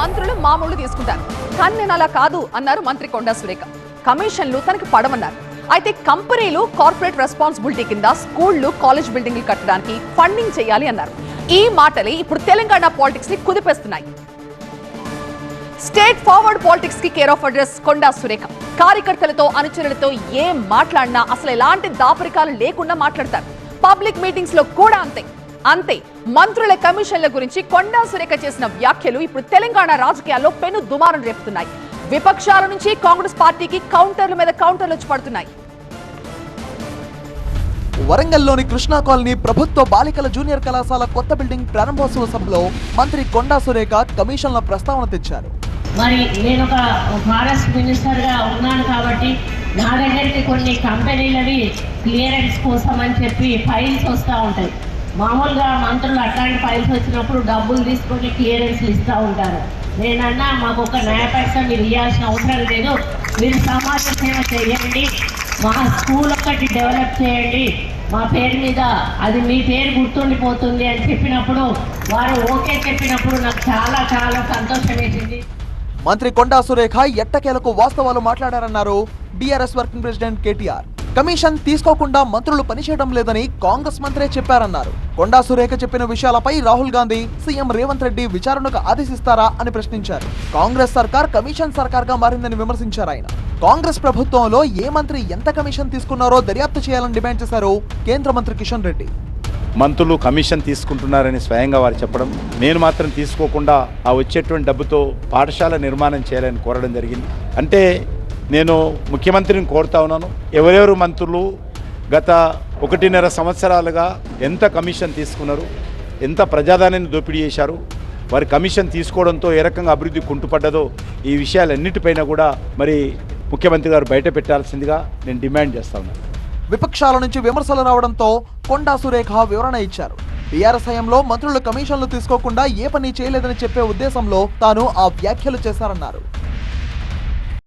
మంత్రులు మామూలు తీసుకుంటారు. కానీ నేను అలా కాదు అన్నారు మంత్రి కొండా సురేఖ. కమిషన్లు తనకి పడమన్నారు. అయితే కంపెనీలు కార్పొరేట్ రెస్పాన్సిబిలిటీ కింద స్కూళ్ళు కాలేజ్ బిల్డింగ్లు కట్టడానికి ఫండింగ్ చేయాలి అన్నారు. ఈ మాటలే ఇప్పుడు తెలంగాణ పాలిటిక్స్ని కుదిపేస్తున్నాయి. State forward పాలిటిక్స్కి care of address Konda Surekha. కార్యకర్తలతో అనుచరులతో ఏం మాట్లాడినా అసలు ఎలాంటి దాపరికాలు లేకుండా మాట్లాడతారు. పబ్లిక్ మీటింగ్స్లో కూడా అంతే. అంతే మంత్రుల కమిషన్ల గురించి కొండా సురేఖ చేసిన వ్యాఖ్యలు ఇప్పుడు తెలంగాణ రాజకీయాల్లో పెను దుమారం రేపుతున్నాయి. విపక్షాల నుంచి కాంగ్రెస్ పార్టీకి కౌంటర్ల మీద కౌంటర్లు వచ్చి పడుతున్నాయి. వరంగల్లోని కృష్ణా కాలనీ ప్రభుత్వ బాలికల జూనియర్ కళాశాల కొత్త బిల్డింగ్ ప్రారంభోత్సవ సభలో మంత్రి కొండా సురేఖ కమిషన్ల ప్రస్తావన తెచ్చారు. మరి నేను ఒక ఫారెస్ట్ మినిస్టర్గా ఉన్నాను కాబట్టి నా దగ్గరికి కొన్ని కంపెనీలవి క్లియరెన్స్ కోసం అని చెప్పి ఫైల్స్ వస్తూ ఉంటాయి. మామూలుగా మంత్రులు అట్లాంటి ఫైల్స్ వచ్చినప్పుడు డబ్బులు తీసుకొని క్లియరెన్స్ ఇస్తూ ఉంటారు. నేనన్నా మాకు ఒక న్యాయ పైసా మీరు ఇవ్వాల్సిన అవసరం లేదు. మీరు సమాజ సేవ చేయండి. మా స్కూల్ ఒక్కటి డెవలప్ చేయండి. మా పేరు మీద అది మీ పేరు గుర్తుండిపోతుంది అని చెప్పినప్పుడు వారు ఓకే చెప్పినప్పుడు నాకు చాలా చాలా సంతోషం వేసింది. మంత్రి కొండా సురేఖ ఎట్టకేలకు వాస్తవాలు మాట్లాడారన్నారు BRS working president KTR. Commission తీసుకోకుండా మంత్రులు పనిచేయడం లేదని కాంగ్రెస్ మంత్రే చెప్పారన్నారు. కొండా సురేఖ చెప్పిన విషయాలపై రాహుల్ గాంధీ సీఎం రేవంత్ రెడ్డి విచారణకు ఆదేశిస్తారా అని ప్రశ్నించారు. కాంగ్రెస్ సర్కార్ కమిషన్ సర్కార్గా మారిందని విమర్శించారు ఆయన. కాంగ్రెస్ ప్రభుత్వంలో ఏ మంత్రి ఎంత కమిషన్ తీసుకున్నారో దర్యాప్తు చేయాలని డిమాండ్ చేశారు కేంద్ర మంత్రి కిషన్ రెడ్డి. మంత్రులు కమిషన్ తీసుకుంటున్నారని స్వయంగా వారు చెప్పడం నేను మాత్రం తీసుకోకుండా ఆ వచ్చేటువంటి డబ్బుతో పాఠశాల నిర్మాణం చేయాలని కోరడం జరిగింది. అంటే నేను ముఖ్యమంత్రిని కోరుతా ఉన్నాను. ఎవరెవరు మంత్రులు గత ఒకటిన్నర సంవత్సరాలుగా ఎంత కమిషన్ తీసుకున్నారు ఎంత ప్రజాధాన్యాన్ని దోపిడీ చేశారు వారి కమిషన్ తీసుకోవడంతో ఏ రకంగా అభివృద్ధి కుంటుపడ్డదో ఈ విషయాలన్నిటిపైన కూడా మరి ముఖ్యమంత్రి గారు బయట పెట్టాల్సిందిగా నేను డిమాండ్ చేస్తా ఉన్నాను. విపక్షాల నుంచి విమర్శలు రావడంతో కొండా సురేఖ వివరణ ఇచ్చారు. టీఆర్ఎస్ హయాంలో మంత్రులు కమిషన్లు తీసుకోకుండా ఏ పని చేయలేదని చెప్పే ఉద్దేశంలో తాను ఆ వ్యాఖ్యలు చేశారన్నారు.